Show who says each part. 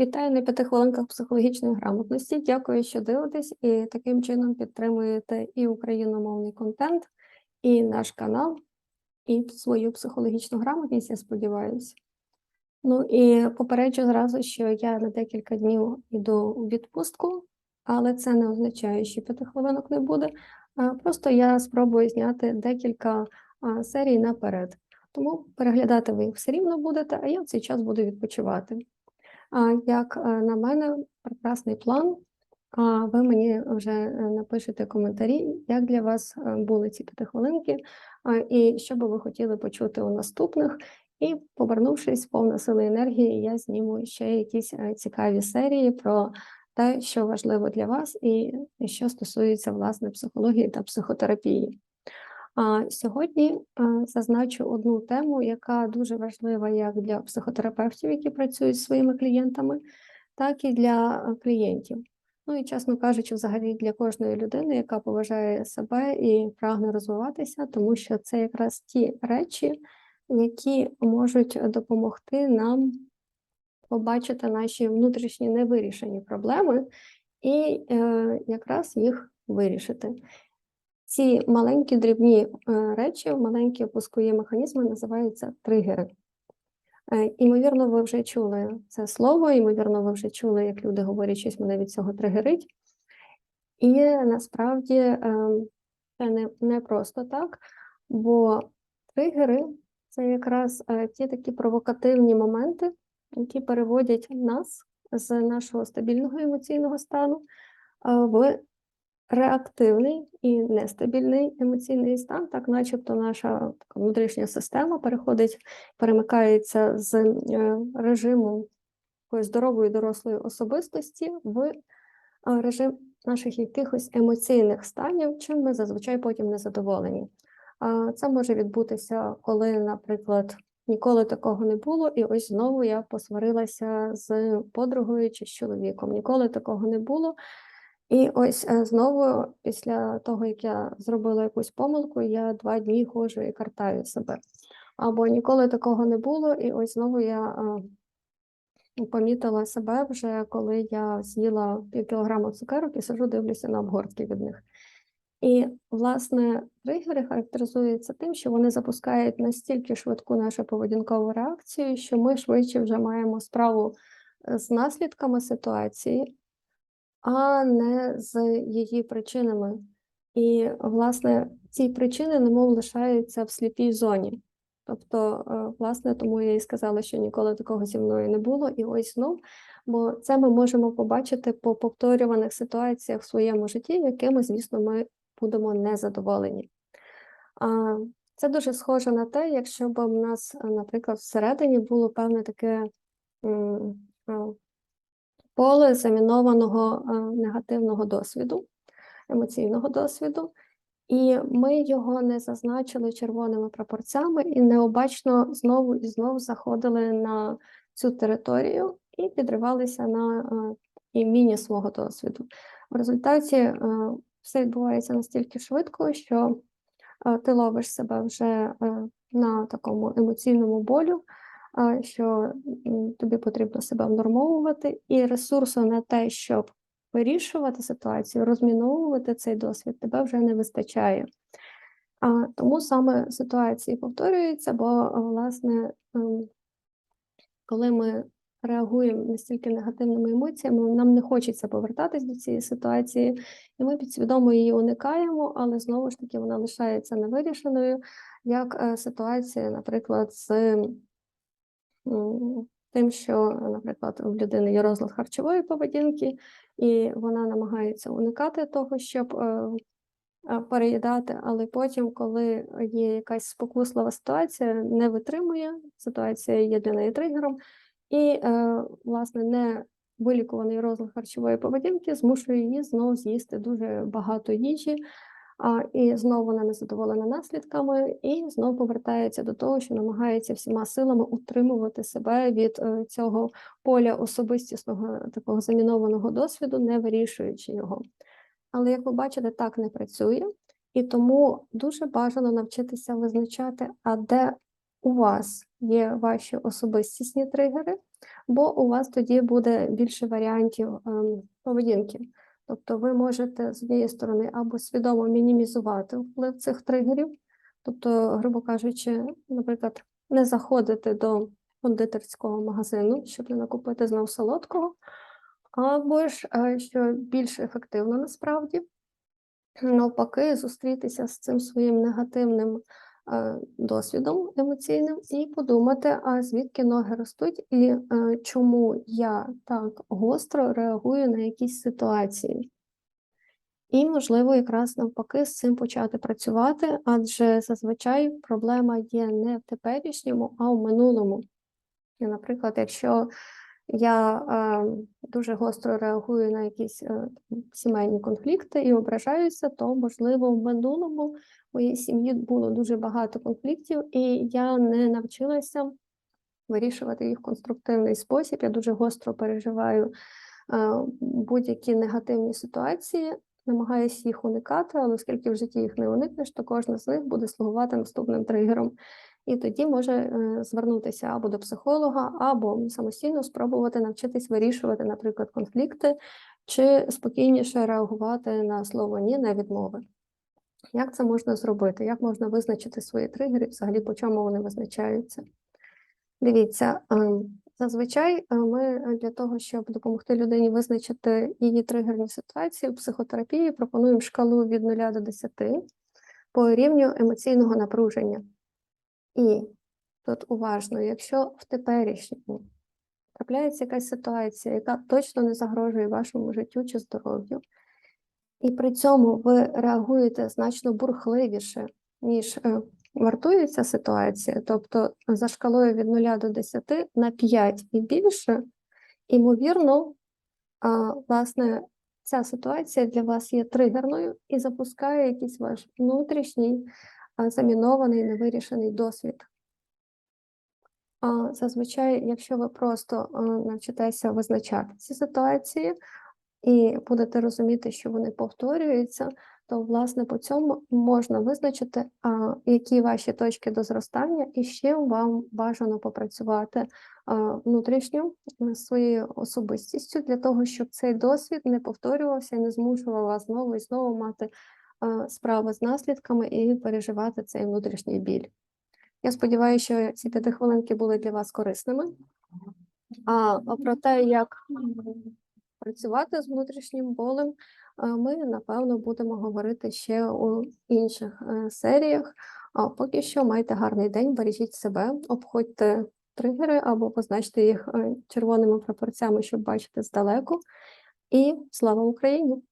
Speaker 1: Вітаю на п'яти хвилинках психологічної грамотності. Дякую, що дивитесь і таким чином підтримуєте і україномовний контент, і наш канал, і свою психологічну грамотність, я сподіваюся. Ну і попереджу зразу, що я на декілька днів йду у відпустку, але це не означає, що п'яти хвилинок не буде. Просто я спробую зняти декілька серій наперед. Тому переглядати ви їх все рівно будете, а я в цей час буду відпочивати. Як е, на мене, прекрасний план. А ви мені вже е, напишете коментарі, як для вас е, були ці п'ятихвилинки, і що би ви хотіли почути у наступних. І, повернувшись повна сили енергії, я зніму ще якісь цікаві серії про те, що важливо для вас, і що стосується власне психології та психотерапії. Сьогодні зазначу одну тему, яка дуже важлива як для психотерапевтів, які працюють зі своїми клієнтами, так і для клієнтів. Ну і, чесно кажучи, взагалі для кожної людини, яка поважає себе і прагне розвиватися, тому що це якраз ті речі, які можуть допомогти нам побачити наші внутрішні невирішені проблеми і е, якраз їх вирішити. Ці маленькі дрібні е, речі, маленькі пускові механізми називаються тригери. Е, Імовірно, ви вже чули це слово, ймовірно, ви вже чули, як люди говорять, щось мене від цього тригерить. І насправді е, це не, не просто так, бо тригери це якраз е, ті такі провокативні моменти, які переводять нас з нашого стабільного емоційного стану в реактивний і нестабільний емоційний стан, так начебто наша внутрішня система переходить, перемикається з е, режиму такої здорової дорослої особистості в е, режим наших якихось емоційних станів, чим ми зазвичай потім незадоволені. А Це може відбутися, коли, наприклад, ніколи такого не було, і ось знову я посварилася з подругою чи з чоловіком. Ніколи такого не було. І ось е, знову, після того, як я зробила якусь помилку, я два дні ходжу і картаю себе. Або ніколи такого не було, і ось знову я е, помітила себе вже, коли я з'їла пів кілограма цукерок і сижу, дивлюся на обгортки від них. І, власне, тригери характеризуються тим, що вони запускають настільки швидку нашу поведінкову реакцію, що ми швидше вже маємо справу з наслідками ситуації, а не з її причинами. І, власне, ці причини немов лишаються в сліпій зоні. Тобто, е, власне, тому я і сказала, що ніколи такого зі мною не було, і ось знов, бо це ми можемо побачити по повторюваних ситуаціях в своєму житті, якими, звісно, ми будемо незадоволені. Це дуже схоже на те, якщо б у нас, е, наприклад, всередині було певне таке а, поле замінованого негативного досвіду, емоційного досвіду, і ми його не зазначили червоними прапорцями і необачно знову і знову заходили на цю територію і підривалися на а, іміні свого досвіду. В результаті все відбувається настільки швидко, що ти ловиш себе вже на такому емоційному болю, що тобі потрібно себе внормовувати, і ресурсу на те, щоб вирішувати ситуацію, розміновувати цей досвід, тебе вже не вистачає. А, Тому саме ситуації повторюються, бо, власне, ем, коли ми реагуємо настільки негативними емоціями, нам не хочеться повертатись до цієї ситуації, і ми підсвідомо її уникаємо, але знову ж таки вона лишається невирішеною, як е, ситуація, наприклад, з тим, що, наприклад, в людини є розлад харчової поведінки, і вона намагається уникати того, щоб е, е, переїдати, але потім, коли є якась спокуслива ситуація, не витримує, ситуація є для неї тригером, і, е, власне, не вилікуваний розлад харчової поведінки змушує її знову з'їсти дуже багато їжі, і знову вона незадоволена наслідками, і знову повертається до того, що намагається всіма силами утримувати себе від е, цього поля особистісного такого замінованого досвіду, не вирішуючи його. Але як ви бачите, так не працює, і тому дуже бажано навчитися визначати, а де у вас є ваші особистісні тригери, бо у вас тоді буде більше варіантів ем, поведінки. Тобто ви можете з однієї сторони або свідомо мінімізувати вплив цих тригерів, тобто, грубо кажучи, наприклад, не заходити до кондитерського магазину, щоб не накупити знов солодкого, або ж, е, що більш ефективно насправді, навпаки, зустрітися з цим своїм негативним досвідом емоційним і подумати, а звідки ноги ростуть, і е, чому я так гостро реагую на якісь ситуації. І, можливо, якраз навпаки з цим почати працювати, адже зазвичай проблема є не в теперішньому, а в минулому. І, наприклад, якщо я е, дуже гостро реагую на якісь е, сімейні конфлікти і ображаюся, то можливо в минулому моїй сім'ї було дуже багато конфліктів, і я не навчилася вирішувати їх в конструктивний спосіб. Я дуже гостро переживаю е, будь-які негативні ситуації, намагаюся їх уникати, але оскільки в житті їх не уникнеш, то кожна з них буде слугувати наступним тригером. І тоді може е, звернутися або до психолога, або самостійно спробувати навчитись вирішувати, наприклад, конфлікти, чи спокійніше реагувати на слово ні на відмови. Як це можна зробити? Як можна визначити свої тригери, взагалі по чому вони визначаються? Дивіться, ем, зазвичай е, ми для того, щоб допомогти людині визначити її тригерні ситуації в психотерапії, пропонуємо шкалу від 0 до 10 по рівню емоційного напруження. І тут уважно, якщо в теперішньому трапляється якась ситуація, яка точно не загрожує вашому життю чи здоров'ю, і при цьому ви реагуєте значно бурхливіше, ніж е, вартує ця ситуація, тобто за шкалою від 0 до 10 на 5 і більше, імовірно, власне, ця ситуація для вас є тригерною і запускає якийсь ваш внутрішній замінований, невирішений досвід. А, Зазвичай, якщо ви просто навчитеся визначати ці ситуації і будете розуміти, що вони повторюються, то власне по цьому можна визначити, а, які ваші точки до зростання, і чим вам бажано попрацювати внутрішньо своєю особистістю для того, щоб цей досвід не повторювався і не змушував вас знову і знову мати а, справи з наслідками і переживати цей внутрішній біль. Я сподіваюся, що ці п'ятихвилинки були для вас корисними. А про те, як працювати з внутрішнім болем, ми напевно будемо говорити ще у інших е, серіях. А поки що майте гарний день, бережіть себе, обходьте тригери або позначте їх е, червоними прапорцями, щоб бачити здалеку. І слава Україні!